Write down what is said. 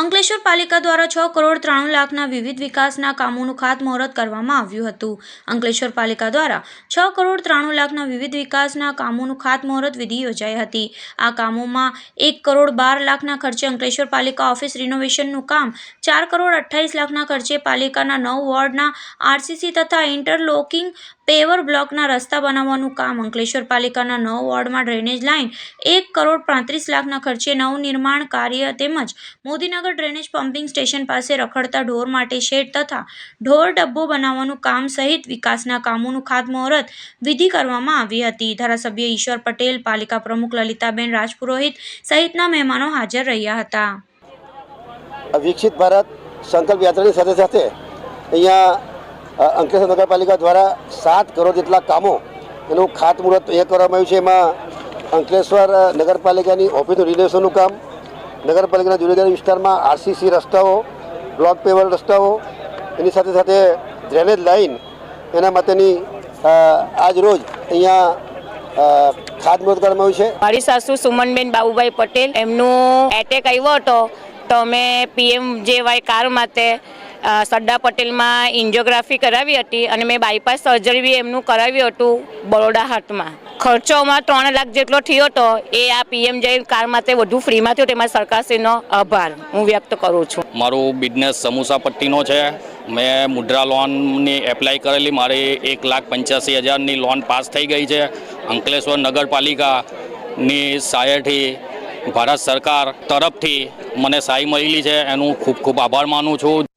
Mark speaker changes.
Speaker 1: અંકલેશ્વર પાલિકા દ્વારા છ કરોડ ત્રાણું લાખના વિવિધ વિકાસના કામોનું ખાતમુહૂર્ત કરવામાં આવ્યું હતું. અંકલેશ્વર પાલિકા દ્વારા છ કરોડ ત્રાણું લાખના વિવિધ વિકાસના કામોનું ખાતમુહૂર્ત વિધિ યોજાઈ હતી. આ કામોમાં એક કરોડ બાર લાખના ખર્ચે અંકલેશ્વર પાલિકા ઓફિસ રિનોવેશનનું કામ, ચાર કરોડ અઠ્ઠાવીસ લાખના ખર્ચે પાલિકાના નવ વોર્ડના આરસીસી તથા ઇન્ટરલોકિંગ પેવર બ્લોકના રસ્તા બનાવવાનું કામ અંકલેશ્વર પાલિકાના નવ વોર્ડમાં ડ્રેનેજ લાઇન એક કરોડ પાંત્રીસ લાખના ખર્ચે નવનિર્માણ કાર્ય તેમજ મોદીનગર ડ્રેનેજ પમ્પિંગ સ્ટેશન પાસે રખડતા ઢોર માટે શેડ તથા ઢોર ડબ્બો બનાવવાનું કામ સહિત વિકાસના કામોનું ખાતમુહૂર્ત વિધિ કરવામાં આવી હતી. ધારાસભ્ય ઈશ્વર પટેલ, પાલિકા પ્રમુખ લલિતાબેન રાજપુરોહિત સહિતના મહેમાનો હાજર રહ્યા હતા.
Speaker 2: વિકસિત ભારત સંકલ્પ યાત્રાની સાથે સાથે અહીંયા અંકલેશ્વર નગરપાલિકા દ્વારા સાત કરોડ જેટલા કામો એનું ખાતમુહૂર્ત એ કરવામાં આવ્યું છે. એમાં અંકલેશ્વર નગરપાલિકાની ઓફિસનું રિનોવેશનનું કામ, નગરપાલિકાના જુદા વિસ્તારમાં આરસીસી રસ્તાઓ, બ્લોક પેવર રસ્તાઓ, એની સાથે સાથે ડ્રેનેજ લાઇન એના માટેની આજ રોજ અહીંયા ખાતમુહૂર્ત કરવામાં આવ્યું છે.
Speaker 3: મારી સાસુ સુમનબેન બાબુભાઈ પટેલ એમનું એટેક આવ્યો હતો. તો અમે પીએમ જેવાય કાર માટે સરદાર પટેલમાં એન્જિયોગ્રાફી કરાવી હતી અને મેં બાયપાસ સર્જરી બી એમનું કરાવ્યું હતું બરોડા હાટમાં. ખર્ચો અમારો ત્રણ લાખ જેટલો થયો હતો એ આ પીએમ જય કાર માટે વધુ ફ્રીમાં થયો તેમાં સરકારશ્રીનો આભાર. હું વ્યક્ત કરું છું.
Speaker 4: મારું બિઝનેસ સમોસા પટ્ટીનો છે. મેં મુદ્રા લોનની એપ્લાય કરેલી. મારી એક લાખ પંચ્યાસી હજારની લોન પાસ થઈ ગઈ છે. અંકલેશ્વર નગરપાલિકાની સહાયથી ભારત સરકાર તરફથી મને સહાય મળેલી છે. એનું ખૂબ ખૂબ આભાર માનું છું.